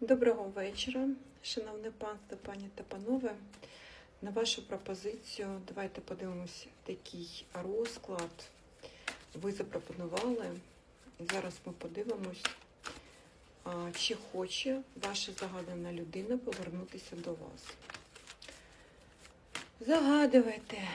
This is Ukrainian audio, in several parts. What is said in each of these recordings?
Доброго вечора, шановне панство, пані та панове. На вашу пропозицію давайте подивимось такий розклад. Ви запропонували. І зараз ми подивимось, чи хоче ваша загадана людина повернутися до вас. Загадуйте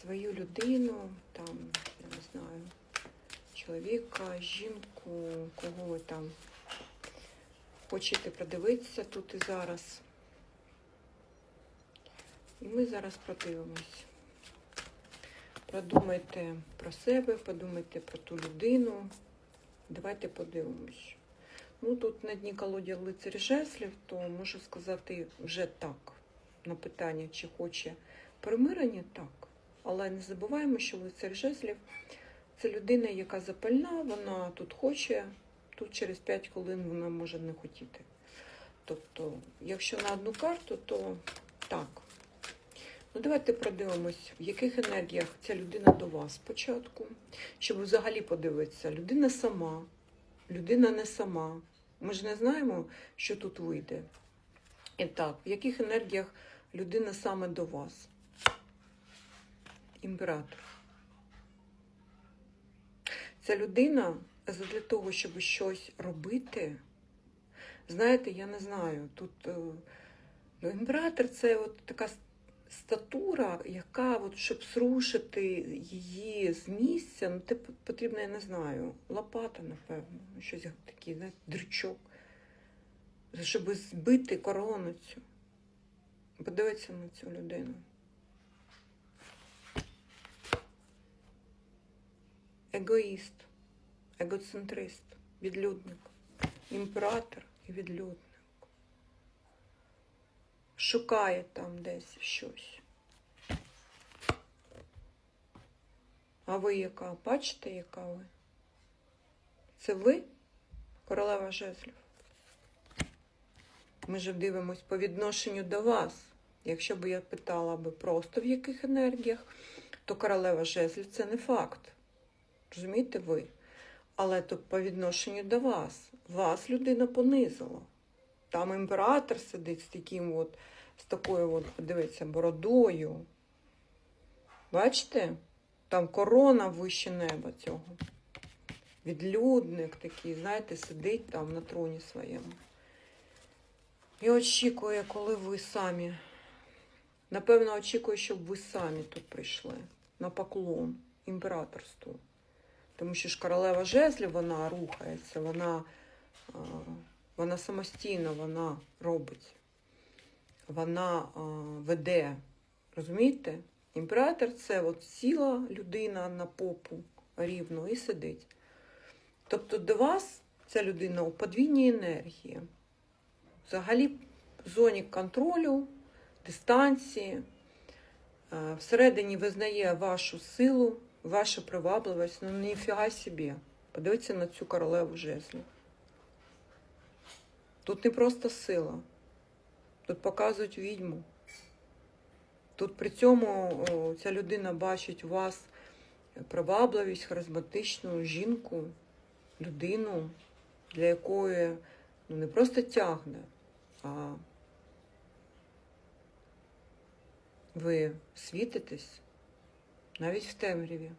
свою людину, там, я не знаю, чоловіка, жінку, кого ви там хочете продивитися тут і зараз. І ми зараз продивимось. Продумайте про себе, подумайте про ту людину. Давайте подивимось. Ну, тут на дні колоді лицарь жеслів, то можу сказати вже так. На питання, чи хоче примирення, так. Але не забуваємо, що лицар жеслів це людина, яка запальна, вона тут хоче, тут через 5 хвилин вона може не хотіти. Тобто, якщо на одну карту, то так. Ну, давайте продивимось, в яких енергіях ця людина до вас спочатку, щоб взагалі подивитися, людина сама, людина не сама. Ми ж не знаємо, що тут вийде. І так, в яких енергіях людина саме до вас? Імператор. Ця людина для того, щоб щось робити, знаєте, я не знаю, тут е, ну, імператор це от така статура, яка, от, щоб зрушити її з місця, ну це потрібно, я не знаю, лопата, напевно, щось таке, знаєте, дрючок, щоб збити корону цю. Подивіться на цю людину. Егоїст, егоцентрист, відлюдник, імператор і відлюдник. Шукає там десь щось. А ви яка? Бачите, яка ви? Це ви, королева жезлів? Ми ж дивимось по відношенню до вас. Якщо б я питала би просто в яких енергіях, то королева жезлів це не факт. Розумієте ви? Але то по відношенню до вас. Вас людина понизила. Там імператор сидить з таким от, з такою, от, подивіться, бородою. Бачите? Там корона вище неба цього. Відлюдник такий, знаєте, сидить там на троні своєму. І очікує, коли ви самі. Напевно, очікує, щоб ви самі тут прийшли на поклон імператорству. Тому що ж королева жезлів, вона рухається, вона, вона самостійно вона робить, вона веде. Розумієте? Імператор це от сіла людина на попу рівно і сидить. Тобто до вас ця людина у подвійній енергії. Взагалі в зоні контролю, дистанції, всередині визнає вашу силу, вашу привабливість, ну ніфіга собі. Подивіться на цю королеву жезлів. Тут не просто сила, тут показують відьму. Тут при цьому ця людина бачить у вас привабливість, харизматичну жінку, людину, для якої ну, не просто тягне, а ви світитесь навіть в темряві,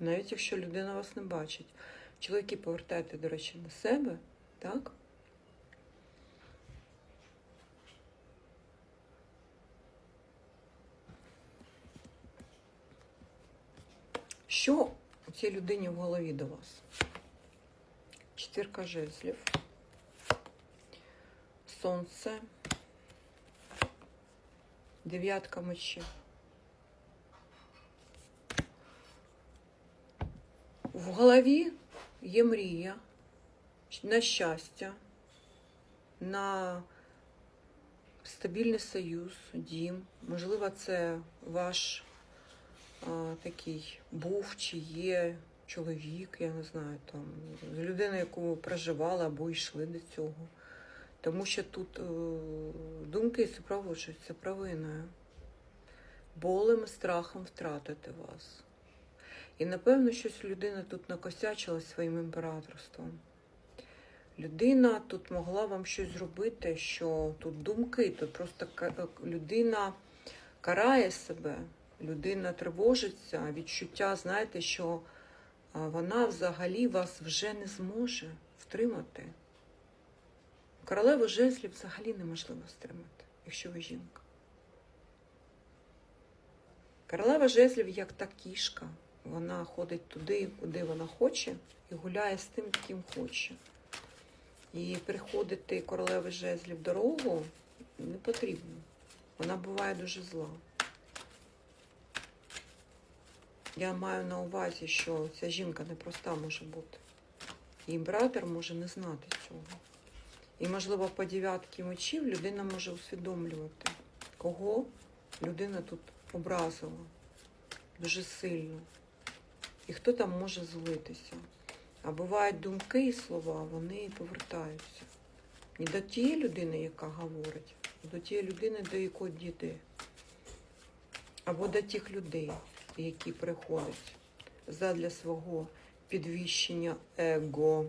навіть якщо людина вас не бачить. Чоловіки повертайте, до речі, на себе, так? Що у цій людині в голові до вас? Четвірка жезлів, сонце, дев'ятка мечів. В голові є мрія на щастя, на стабільний союз, дім. Можливо, це ваш а, такий був чи є чоловік, я не знаю, там, людина, яку ви проживали або йшли до цього. Тому що тут е, думки супроводжуються провиною, болем страхом втратити вас. І напевно, щось людина тут накосячила своїм імператорством. Людина тут могла вам щось зробити, що тут думки, тут просто людина карає себе, людина тривожиться, відчуття, знаєте, що вона взагалі вас вже не зможе втримати. Королеву жезлів взагалі неможливо стримати, якщо ви жінка. Королева жезлів як та кішка. Вона ходить туди, куди вона хоче, і гуляє з тим, ким хоче. І приходити королеви жезлів дорогу не потрібно. Вона буває дуже зла. Я маю на увазі, що ця жінка непроста може бути. І імператор може не знати цього. І, можливо, по дев'ятки мечів людина може усвідомлювати, кого людина тут образила дуже сильно. І хто там може злитися. А бувають думки і слова, вони повертаються. Не до тієї людини, яка говорить, до тієї людини, до якої дійде. Або до тих людей, які приходять задля свого підвищення его.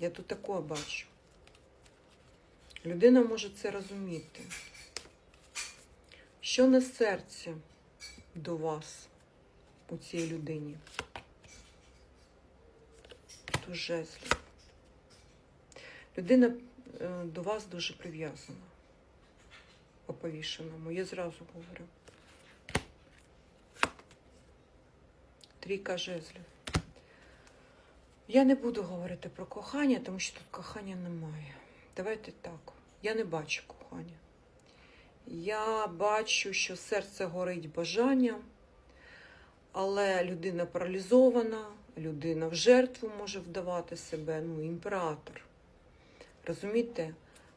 Я тут такое бачу. Людина може це розуміти. Що на серці до вас у цій людині? Тут жезлів. Людина е, до вас дуже прив'язана по повішеному. Я зразу говорю. Трійка жезлів. Я не буду говорити про кохання, тому що тут кохання немає. Давайте так. Я не бачу кохання. Я бачу, що серце горить бажанням, але людина паралізована, людина в жертву може вдавати себе, ну, імператор. Розумієте,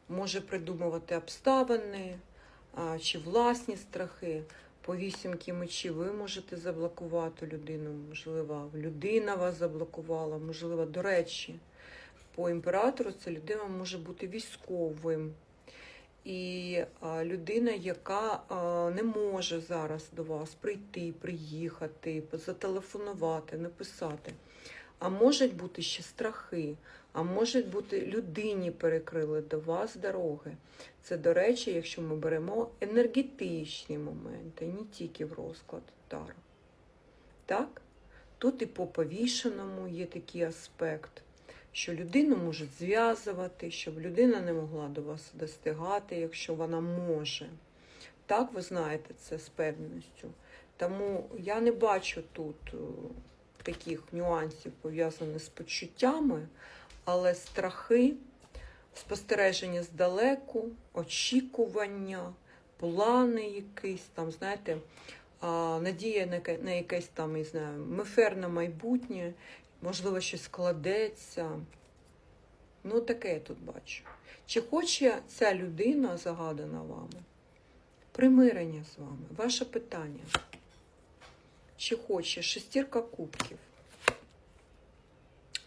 може придумувати обставини чи власні страхи. По вісімки мечів ви можете заблокувати людину, можливо, людина вас заблокувала, можливо, до речі, по імператору ця людина може бути військовим. І людина, яка не може зараз до вас прийти, приїхати, зателефонувати, написати. А можуть бути ще страхи, а можуть бути людині перекрили до вас дороги. Це, до речі, якщо ми беремо енергетичні моменти, не тільки в розклад Таро. Так? Тут і по повішеному є такий аспект, що людину можуть зв'язувати, щоб людина не могла до вас достигати, якщо вона може. Так, ви знаєте це з певністю. Тому я не бачу тут е, таких нюансів пов'язаних з почуттями, але страхи, спостереження здалеку, очікування, плани якісь там, знаєте, надія на якесь там, не знаю, меферне майбутнє, можливо, щось складеться. Ну, таке я тут бачу. Чи хоче ця людина, загадана вами, примирення з вами? Ваше питання. Чи хоче шестірка кубків?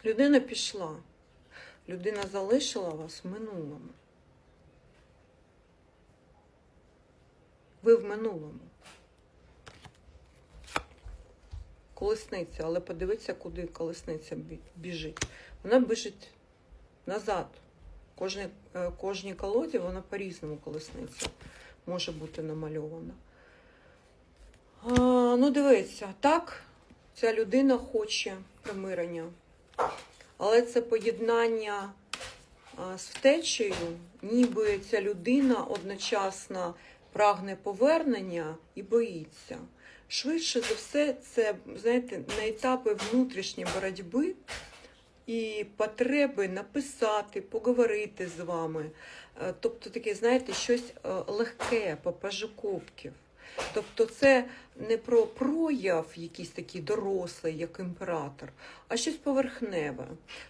Людина пішла. Людина залишила вас в минулому. Ви в минулому. Колесниця, але подивіться, куди колесниця біжить. Вона біжить назад. Е, кожній колоді вона по-різному колесниця може бути намальована. А, ну, дивіться, так, ця людина хоче примирення. Але це поєднання з втечею, ніби ця людина одночасно прагне повернення і боїться. Швидше за все, це, знаєте, на етапи внутрішньої боротьби і потреби написати, поговорити з вами. Е, Тобто таке, знаєте, щось е, легке, по пажу кубків. Тобто це не про прояв якийсь такий дорослий, як імператор, а щось поверхневе.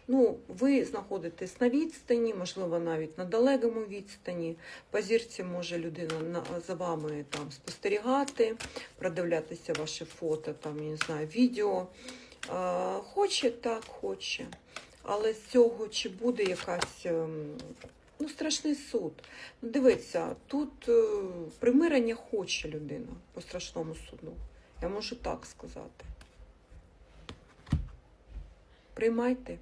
Ну, ви знаходитесь на відстані, можливо, навіть на далекому відстані. По зірці може людина за вами там спостерігати, продивлятися ваші фото, там, я не знаю, відео. Хоче, так, хоче. Але з цього чи буде якась ем, ну, страшний суд. Ну, дивіться, тут е, примирення хоче людина по страшному суду. Я можу так сказати. Приймайте.